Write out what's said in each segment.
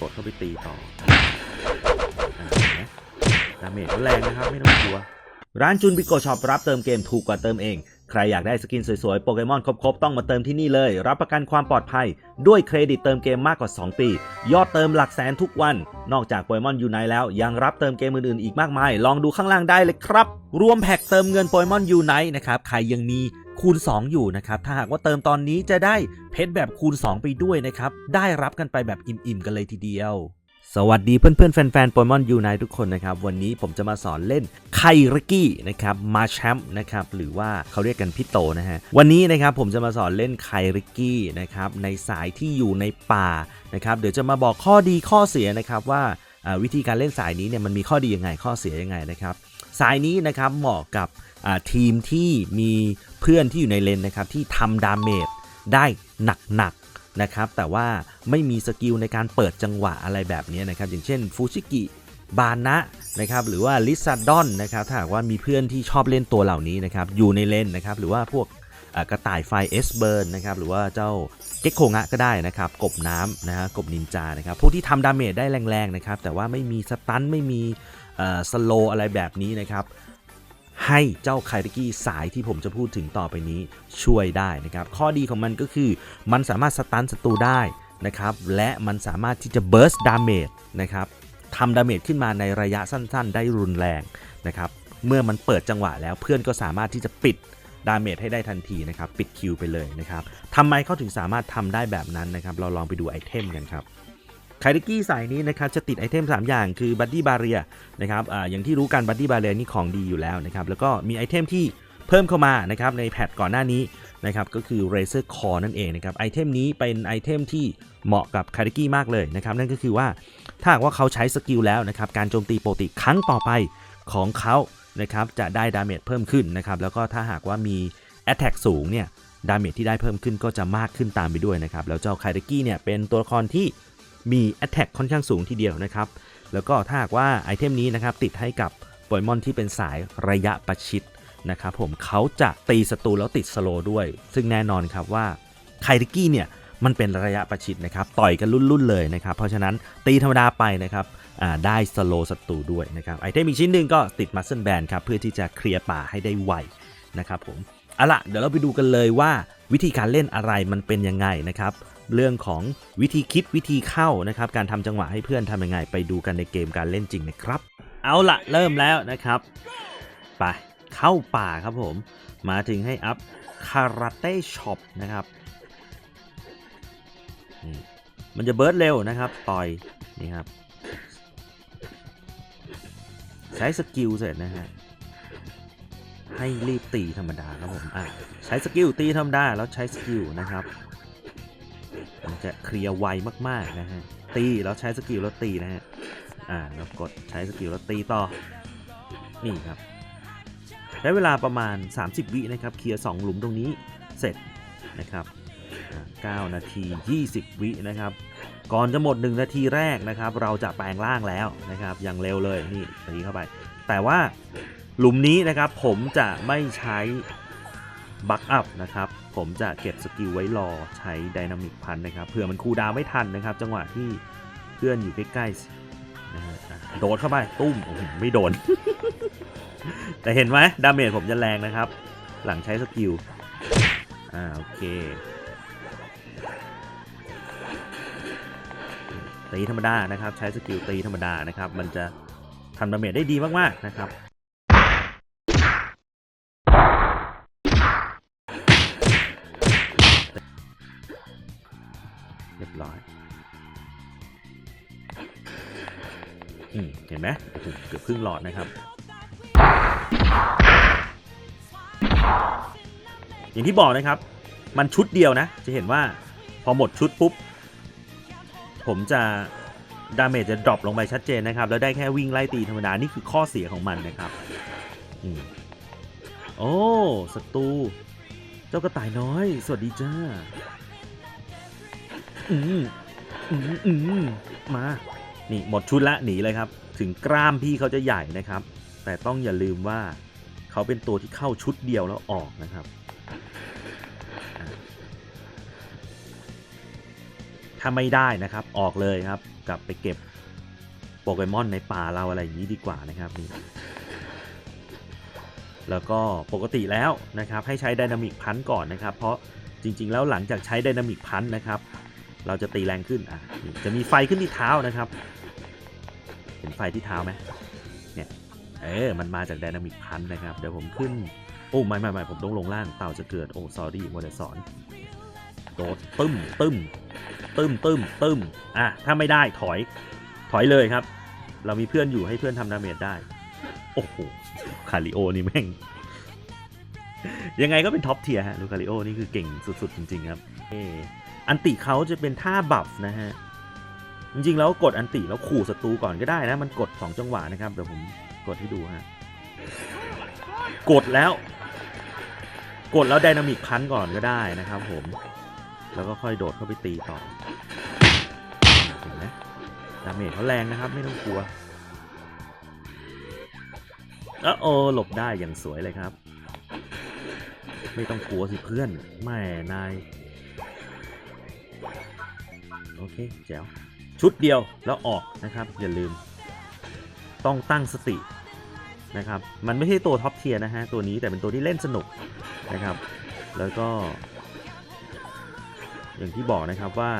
กดเข้าไปตีต่ออ่าเมดาเมจก็แรงนะครับ ไม่ต้องกลัว ร้านจุนบิโกช็อปรับเติมเกมถูกกว่าเติมเอง ใครอยากได้สกินสวยๆ โปเกมอนครบๆ ต้องมาเติมที่นี่เลย รับประกันความปลอดภัย ด้วยเครดิตเติมเกมมากกว่า 2 ปี ยอดเติมหลักแสนทุกวัน นอกจากโปเกมอนยูไนแล้ว ยังรับเติมเกมอื่นๆ อีกมากมาย ลองดูข้างล่างได้เลยครับ รวมแพ็กเติมเงินโปเกมอนยูไนนะครับ ใครยังมีคูณ 2 อยู่นะครับ ถ้าหากว่าเติมตอนนี้จะได้เพชรแบบคูณ 2 ไปด้วยนะครับ ได้รับกันไปแบบอิ่มๆ กันเลยทีเดียว สวัสดีเพื่อนๆแฟนๆโปเกมอนยูไนทุกคนนะครับวันนี้ผมจะมาสอนเล่นไคริกี้นะครับมาแชมป์นะครับหรือว่าเขาเรียกกันพี่โตนะฮะวันนี้นะครับผมจะมาสอนเล่นไคริกี้นะครับในสายที่อยู่ในป่านะครับเดี๋ยวจะมาบอกข้อดีข้อเสียนะครับว่าวิธีการเล่นสายนี้เนี่ยมันมีข้อดียังไงข้อเสียยังไงนะครับสายนี้นะครับเหมาะกับทีมที่มีเพื่อนที่อยู่ในเลนนะครับที่ทำดาเมจได้หนักๆ นะครับแต่ว่าไม่มีสกิลในการเปิดจังหวะอะไรแบบนี้นะครับอย่างเช่นฟูชิกิบานะนะครับหรือว่าลิซาดอนนะครับถ้าหากว่ามีเพื่อนที่ชอบเล่นตัวเหล่านี้นะครับอยู่ในเลนนะครับหรือว่าพวกกระต่ายไฟเอสเบิร์นนะครับหรือว่าเจ้าเก็กโคงะก็ได้นะครับกบน้ำนะฮะกบนินจานะครับพวกที่ทำดาเมจได้แรงๆนะครับแต่ว่าไม่มีสตันไม่มีสโลอะไรแบบนี้นะครับ ให้เจ้าไคริกี้สายที่ผมจะพูดถึงต่อไปนี้ช่วยได้นะครับ ข้อดีของมันก็คือมันสามารถสตันศัตรูได้นะครับ และมันสามารถที่จะเบิร์สดาเมจนะครับทำดาเมจขึ้นมาในระยะสั้น ๆ ได้รุนแรงนะครับ เมื่อมันเปิดจังหวะแล้วเพื่อนก็สามารถที่จะปิดดาเมจให้ได้ทันทีนะครับ ปิดคิวไปเลยนะครับทำไมเขาถึงสามารถทำได้แบบนั้นนะครับ เราลองไปดูไอเทมกันครับ ไคริกี้สายนี้นะครับจะติดไอเทม 3 อย่างคือบัดดี้บาเรียนะครับออย่างที่รู้กันบัดดี้บาเรียนี่ของดีอยู่แล้วนะครับแล้วก็มีไอเทมที่เพิ่มเข้ามานะครับในแพทก่อนหน้านี้นะครับก็คือ Razer Core นั่นเองนะครับไอเทมนี้เป็นไอเทมที่เหมาะกับไคริกี้มากเลยนะครับนั่นก็คือว่าถ้าหากว่าเขาใช้สกิลแล้วนะครับการโจมตีปกติครั้งต่อไปของเขานะครับจะได้ดาเมจเพิ่มขึ้นนะครับแล้วก็ถ้าหากว่ามี Attack สูงเนี่ยดาเมจที่ได้เพิ่มขึ้นก็จะมากขึ้นตามไปด้วยนะครับแล้วเจ้าคริกี้เนี่ยเป็นตัวละครที่ มี Attack ค่อนข้างสูงทีเดียวนะครับ แล้วก็ถ้าหากว่าไอเทมนี้นะครับติดให้กับโปเกมอนที่เป็นสายระยะประชิดนะครับผมเขาจะตีศัตรูแล้วติดสโลด้วย ซึ่งแน่นอนครับว่าไคริกี้เนี่ยมันเป็นระยะประชิดนะครับต่อยกันรุ่นๆเลยนะครับ เพราะฉะนั้นตีธรรมดาไปนะครับอ่าได้สโลศัตรูด้วยนะครับไอเทมอีกชิ้นหนึ่งก็ติดมัสเซ e แบนครับเพื่อที่จะเคลียร์ป่าให้ได้ไวนะครับผมเอาละเดี๋ยวเราไปดูกันเลยว่าวิธีการเล่นอะไรมันเป็นยังไงนะครับ เรื่องของวิธีคิดวิธีเข้านะครับการทำจังหวะให้เพื่อนทำยังไง ไปดูกันในเกมการเล่นจริงนะครับ เอาละเริ่มแล้วนะครับไปเข้าป่าครับผม มาถึงให้อัพคาราเต้ช็อปนะครับมันจะเบิร์ดเร็วนะครับ ต่อยนี่ครับ ใช้สกิลเสร็จนะฮะให้รีบตีธรรมดาครับผมอะใช้สกิลตีธรรมดาแล้วใช้สกิลนะครับ มันจะเคลียร์ไวมากๆนะฮะ ตีแล้วใช้สกิลแล้วตีนะฮะ อ่าแล้วกดใช้สกิลแล้วตีต่อ นี่ครับ ใช้เวลาประมาณ 30 วินะครับ เคลียร์ 2 หลุมตรงนี้เสร็จนะครับอ่า9นาที 20 วินะครับ ก่อนจะหมด 1 นาทีแรกนะครับ เราจะแปลงร่างแล้วนะครับ อย่างเร็วเลยนี่ตีเข้าไป แต่ว่าหลุมนี้นะครับผมจะไม่ใช้บัคอัพนะครับ ผมจะเก็บสกิลไว้รอใช้ไดนามิกพันนะครับเผื่อมันคูดาวไม่ทันนะครับ จังหวะที่เพื่อนอยู่ใกล้ๆนะฮะอะโดดเข้าไปตุ้มโอ้โหไม่โดน แต่เห็นไหมดาเมจผมจะแรงนะครับ หลังใช้สกิลอ่าโอเคตีธรรมดานะครับ ใช้สกิลตีธรรมดานะครับ มันจะทำดาเมจได้ดีมากๆนะครับ ร้อยอืมเห็นไหมโอ้โหเกือบครึ่งหลอดนะครับอย่างที่บอกนะครับ มันชุดเดียวนะ จะเห็นว่าพอหมดชุดปุ๊บ ผมจะดาเมจจะดรอปลงไปชัดเจนนะครับ แล้วได้แค่วิ่งไล่ตีธรรมดา นี่คือข้อเสียของมันนะครับอโอ้ศัตรู เจ้ากระต่ายน้อย สวัสดีจ้า อืมอืมอืมมา นี่หมดชุดละหนีเลยครับ ถึงกล้ามพี่เขาจะใหญ่นะครับ แต่ต้องอย่าลืมว่าเขาเป็นตัวที่เข้าชุดเดียวแล้วออกนะครับ ถ้าไม่ได้นะครับออกเลยครับ กลับไปเก็บโปเกมอนในป่าเราอะไรอย่างนี้ดีกว่านะครับนี่แล้วก็ปกติแล้วนะครับให้ใช้ไดนามิกพันก่อนนะครับ เพราะจริงๆ แล้วหลังจากใช้ไดนามิกพันนะครับ เราจะตีแรงขึ้นอะจะมีไฟขึ้นที่เท้านะครับเห็นไฟที่เท้าไหมเนี่ยเออมันมาจากไดนามิกพันนะครับเดี๋ยวผมขึ้นโอ้ไม่ไม่ไม่ผมต้องลงล่างเต่าจะเกิดโอ้ซอรี่มัวแต่สอนโดดตึ้มตึ้มตึ้มตึ้มตึ้มอะถ้าไม่ได้ถอยถอยเลยครับ เรามีเพื่อนอยู่ให้เพื่อนทำดาเมจได้ โอ้โหคาริโอนี่แม่งยังไงก็เป็นท็อปเทียร์ฮะลูคาริโอนี่คือเก่งสุด ๆ จริง ๆ ครับ เอ อันติเขาจะเป็นท่าบัฟนะฮะ จริงๆ แล้วกดอันติแล้วขู่ศัตรูก่อนก็ได้นะ มันกด 2 จังหวะนะครับ เดี๋ยวผมกดให้ดูฮะ กดแล้ว กดแล้วไดนามิกพันก่อนก็ได้นะครับผม แล้วก็ค่อยโดดเข้าไปตีต่อ เห็นไหมดาเมจเขาแรงนะครับ ไม่ต้องกลัวเออโอหลบได้อย่างสวยเลยครับ ไม่ต้องกลัวสิเพื่อนแม่นาย โอเคแจ๋วชุดเดียวแล้วออกนะครับอย่าลืม ต้องตั้งสตินะครับ มันไม่ใช่ตัวท็อปเทียร์นะฮะตัวนี้แต่เป็นตัวที่เล่นสนุกนะครับ แล้วก็ อย่างที่บอกนะครับว่า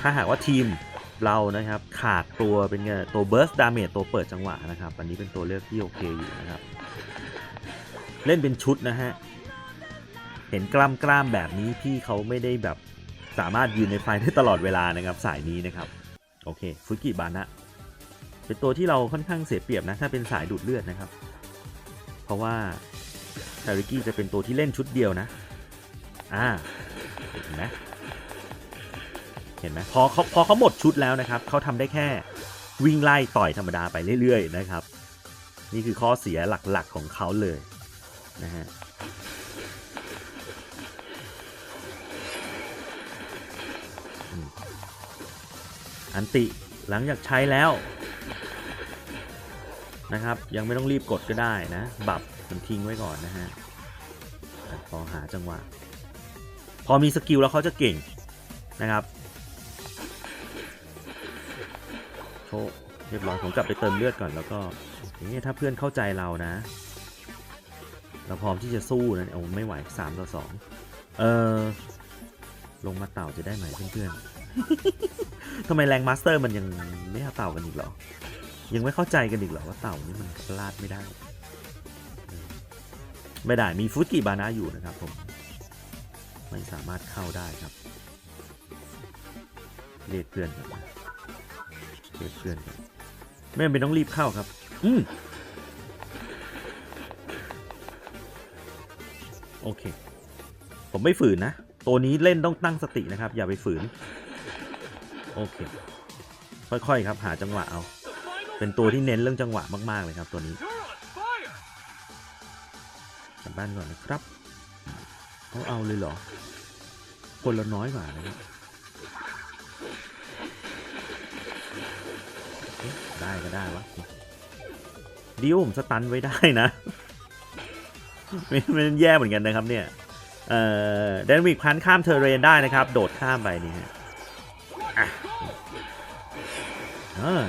ถ้าหากว่าทีมเรานะครับขาดตัวเป็นไงตัวเบิร์สดาเมจตัวเปิดจังหวะนะครับ อันนี้เป็นตัวเลือกที่โอเคอยู่นะครับ เล่นเป็นชุดนะฮะ ห็นกล้ามกล้ามแบบนี้พี่เขาไม่ได้แบบสามารถยืนในไฟได้ตลอดเวลานะครับสายนี้นะครับโอเคฟุกิบานะเป็นตัวที่เราค่อนข้างเสียเปรียบนะถ้าเป็นสายดูดเลือดนะครับ เพราะว่าคาริกี้จะเป็นตัวที่เล่นชุดเดียวนะอ่าเห็นไหมเห็นไหมพอเขาพอเขาหมดชุดแล้วนะครับเขาทำได้แค่วิ่งไล่ต่อยธรรมดาไปเรื่อย ๆ นะครับ นี่คือข้อเสียหลักๆของเขาเลยนะฮะ อันติหลังจากใช้แล้วนะครับ ยังไม่ต้องรีบกดก็ได้นะ บับมันทิ้งไว้ก่อนนะฮะพอหาจังหวะ พอมีสกิลแล้วเขาจะเก่งนะครับโชว์เรียบร้อยผมกลับไปเติมเลือดก่อนแล้วก็นี่ถ้าเพื่อนเข้าใจเรานะ เราพร้อมที่จะสู้นะโอ้ไม่ไหว3ต่อ2เออลงมาเต่าจะได้ไหมเพื่อนๆ ทำไมแรงมาสเตอร์มันยังไม่เอาเต่ากันอีกเหรอ ยังไม่เข้าใจกันอีกเหรอว่าเต่านี่มันพลาดไม่ได้ ไม่ได้มีฟุตกิบานะอยู่นะครับผม ไม่สามารถเข้าได้ครับเรียกเพื่อนครับเรียกเพื่อนครับไม่จำเป็นต้องรีบเข้าครับ อืมโอเค ผมไม่ฝืนนะ ตัวนี้เล่นต้องตั้งสตินะครับ อย่าไปฝืน โอเค ค่อยๆครับ หาจังหวะเอา เป็นตัวที่เน้นเรื่องจังหวะมากๆเลยครับตัวนี้กลับบ้านก่อนนะครับเขาเอาเลยเหรอ คนละน้อยกว่านะครับได้ก็ได้วะดิวผมสตันไว้ได้นะไม่ไม่แย่เหมือนกันนะครับเนี่ยเอ่อเดนวิกพันข้ามเทอร์เรนได้นะครับ โดดข้ามไปนี่ฮะอะ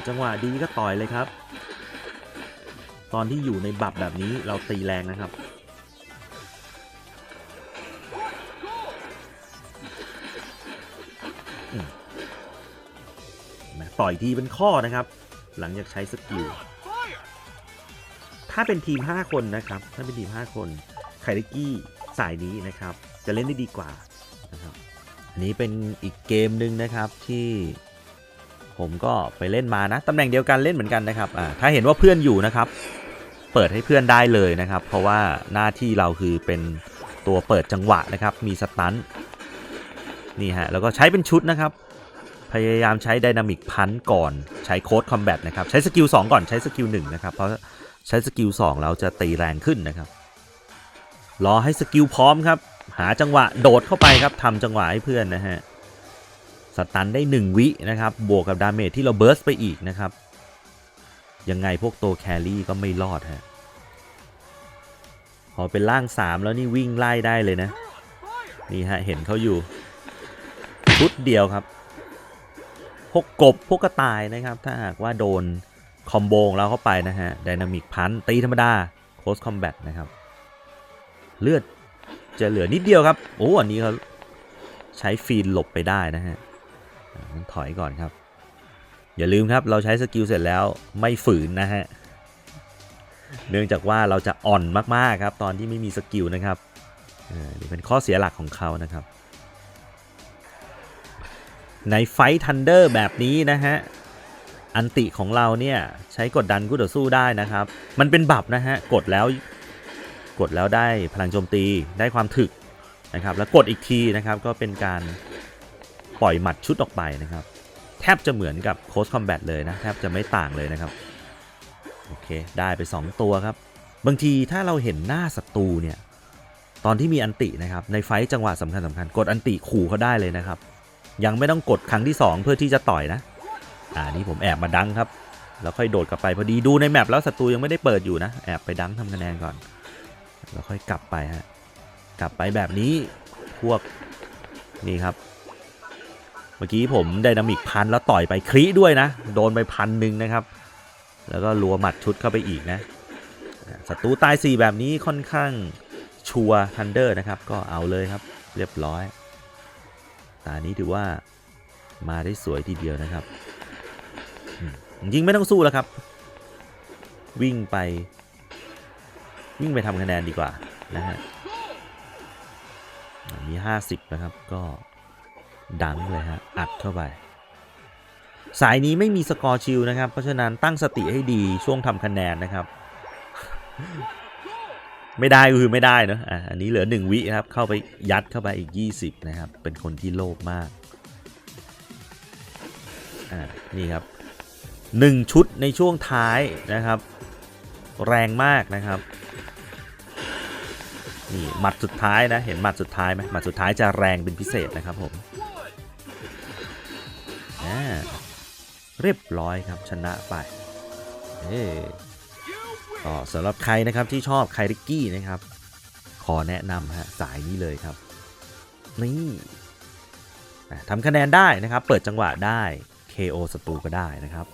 จังหวะดีก็ต่อยเลยครับ ตอนที่อยู่ในบับแบบนี้เราตีแรงนะครับ ต่อยทีเป็นข้อนะครับ หลังจากใช้สกิล ถ้าเป็นทีม 5 คนนะครับ ถ้าเป็นทีม 5 คนไคริกี้สายนี้นะครับ จะเล่นได้ดีกว่านะครับ อันนี้เป็นอีกเกมหนึ่งนะครับที่ ผมก็ไปเล่นมานะตำแหน่งเดียวกันเล่นเหมือนกันนะครับอ่าถ้าเห็นว่าเพื่อนอยู่นะครับ เปิดให้เพื่อนได้เลยนะครับ เพราะว่าหน้าที่เราคือเป็นตัวเปิดจังหวะนะครับ มีสตันนี่ฮะแล้วก็ใช้เป็นชุดนะครับ พยายามใช้ไดนามิกพันก่อนใช้โค้ดคอมแบทนะครับ ใช้สกิล2ก่อนใช้สกิล1นะครับ เพราะใช้สกิล2แล้วจะตีแรงขึ้นนะครับ รอให้สกิลพร้อมครับ หาจังหวะโดดเข้าไปครับทำจังหวะให้เพื่อนนะฮะ สตันได้ 1 วินะครับ บวกกับดาเมจที่เราเบิร์สไปอีกนะครับ ยังไงพวกตัวแครี่ก็ไม่รอดฮะ พอเป็นล่าง 3 แล้วนี่วิ่งไล่ได้เลยนะ นี่ฮะ เห็นเขาอยู่ชุดเดียวครับ พวกกบพวกกระต่ายนะครับ ถ้าหากว่าโดนคอมโบของเราเข้าไปนะฮะดินามิกพันตีธรรมดาโคสคอมแบทนะครับ เลือดจะเหลือนิดเดียวครับ โอ้ อันนี้เขาใช้ฟีนหลบไปได้นะฮะ ถอยก่อนครับ อย่าลืมครับเราใช้สกิลเสร็จแล้วไม่ฝืนนะฮะ เนื่องจากว่าเราจะอ่อนมากๆครับ ตอนที่ไม่มีสกิลนะครับนี่เป็นข้อเสียหลักของเขานะครับ ในไฟทันเดอร์แบบนี้นะฮะอันติของเราเนี่ยใช้กดดันคู่ต่อสู้ได้นะครับ มันเป็นบับนะฮะ กดแล้วกดแล้วได้พลังโจมตีได้ความถึกนะครับ แล้วกดอีกทีนะครับก็เป็นการ ปล่อยหมัดชุดออกไปนะครับ แทบจะเหมือนกับโคสคอมแบทเลยนะแทบจะไม่ต่างเลยนะครับ โอเค ได้ไป 2 ตัวครับ บางทีถ้าเราเห็นหน้าศัตรูเนี่ย ตอนที่มีอันตินะครับ ในไฟต์จังหวะสำคัญสำคัญกดอันติขู่เขาได้เลยนะครับ ยังไม่ต้องกดครั้งที่ 2 เพื่อที่จะต่อยนะ อ่านี่ผมแอบมาดังครับ แล้วค่อยโดดกลับไปพอดีดูในแมปแล้วศัตรูยังไม่ได้เปิดอยู่นะ แอบไปดังทำคะแนนก่อน แล้วค่อยกลับไปฮะ กลับไปแบบนี้พวกนี่ครับ เมื่อกี้ผมไดนามิกพันแล้วต่อยไปครีด้วยนะ โดนไปพันหนึ่งนะครับ แล้วก็รัวหมัดชุดเข้าไปอีกนะศัตรูตาย 4 แบบนี้ค่อนข้างชัวทันเดอร์นะครับ ก็เอาเลยครับ เรียบร้อย ตานี้ถือว่ามาได้สวยทีเดียวนะครับอืมจริงไม่ต้องสู้แล้วครับ วิ่งไป วิ่งไปทำคะแนนดีกว่านะฮะอ่ามี 50 นะครับก็ ดังเลยฮะ อัดเข้าไป สายนี้ไม่มีสกอร์ชิลนะครับ เพราะฉะนั้นตั้งสติให้ดีช่วงทำคะแนนนะครับ ไม่ได้คือไม่ได้เนอะอะอันนี้เหลือ 1 วิครับ เข้าไปยัดเข้าไปอีก 20 นะครับ เป็นคนที่โลภมากอ่านี่ครับ 1 ชุดในช่วงท้ายนะครับ แรงมากนะครับนี่หมัดสุดท้ายนะ เห็นหมัดสุดท้ายไหมหมัดสุดท้ายจะแรงเป็นพิเศษนะครับผม เรียบร้อยครับชนะไปเอ้ก็สำหรับใครนะครับที่ชอบไคริกกี้นะครับ ขอแนะนำฮะสายนี้เลยครับ นี่ทำคะแนนได้นะครับ เปิดจังหวะได้ KO ศัตรูก็ได้นะครับ